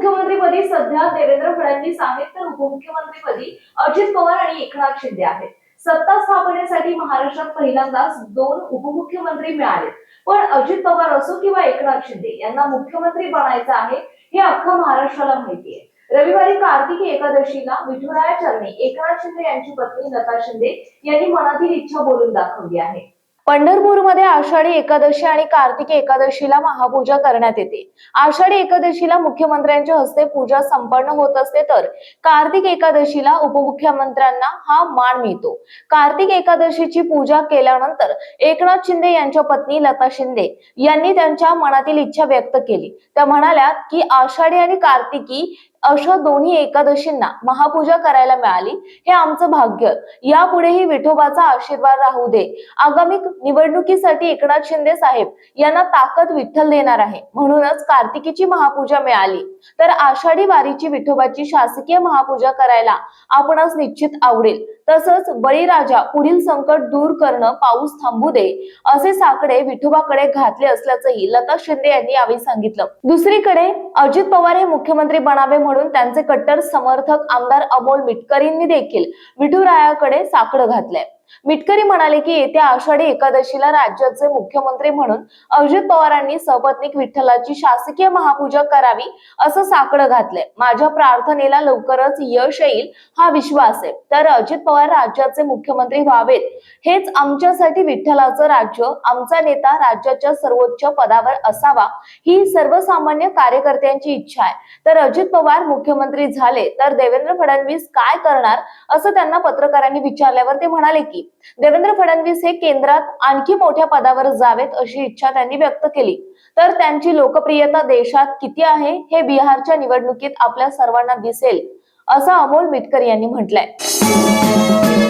उपमुख्यमंत्रीपदी सध्या देवेंद्र फडणवीस आहेत तर उपमुख्यमंत्रीपदी अजित पवार आणि एकनाथ शिंदे आहेत. सत्ता स्थापनेसाठी महाराष्ट्रात पहिल्यांदाच दोन उपमुख्यमंत्री मिळाले पण अजित पवार असो किंवा एकनाथ शिंदे यांना मुख्यमंत्री बनायचं आहे हे अख्खा महाराष्ट्राला माहिती आहे. रविवारी कार्तिकी एकादशीला विठुरायाचरणी एकनाथ शिंदे यांची पत्नी लता शिंदे यांनी मनातील इच्छा बोलून दाखवली आहे. पंढरपूरमध्ये आषाढी एकादशी आणि कार्तिकी एकादशीला महापूजा करण्यात येते. आषाढी एकादशीला मुख्यमंत्र्यांच्या हस्ते पूजा संपन्न होत असते तर कार्तिक एकादशीला उपमुख्यमंत्र्यांना हा मान मिळतो. कार्तिक एकादशीची पूजा केल्यानंतर एकनाथ शिंदे यांच्या पत्नी लता शिंदे यांनी त्यांच्या मनातील इच्छा व्यक्त केली. त्या म्हणाल्या की आषाढी आणि कार्तिकी अशा दोन्ही एकादशींना महापूजा करायला मिळाली. हे आमचं भाग्य. यापुढेही विठोबाचा आशीर्वाद राहू दे. आगामी निवडणुकीसाठी एकनाथ शिंदे साहेब यांना ताकद विठ्ठल देणार आहे. म्हणूनच कार्तिकीची महापूजा मिळाली. तर आषाढी वारीची विठोबाची शासकीय महापूजा करायला आपणास निश्चित आवडेल. तसंच बळीराजा पुढील संकट दूर करणं पाऊस थांबू दे असे साकडे विठोबाकडे घातले असल्याचंही लता शिंदे यांनी यावेळी सांगितलं. दुसरीकडे अजित पवार हे मुख्यमंत्री बनावे म्हणून त्यांचे कट्टर समर्थक आमदार अमोल मिटकरींनी देखील विठुरायाकडे साकडं घातलंय. मिटकरी म्हणाले की येत्या आषाढी एकादशीला राज्याचे मुख्यमंत्री म्हणून अजित पवारांनी सपत्नीक विठ्ठलाची शासकीय महापूजा करावी असं साकडं घातलंय. माझ्या प्रार्थनेला लवकरच यश येईल हा विश्वास आहे. तर अजित पवार राज्याचे मुख्यमंत्री व्हावेत हेच आमच्यासाठी विठ्ठलाचं राज्य आमचा नेता राज्याच्या सर्वोच्च पदावर असावा ही सर्वसामान्य कार्यकर्त्यांची इच्छा आहे. तर अजित पवार मुख्यमंत्री झाले तर देवेंद्र फडणवीस काय करणार असं त्यांना पत्रकारांनी विचारल्यावर ते म्हणाले की की देवेंद्र फडणवीस हे केंद्रात आणखी मोठ्या पदावर जावेत अशी इच्छा त्यांनी व्यक्त केली. तर त्यांची लोकप्रियता देशात किती आहे हे बिहारच्या निवडणुकीत आपल्या सर्वांना दिसेल असं अमोल मिटकर यांनी म्हटलंय.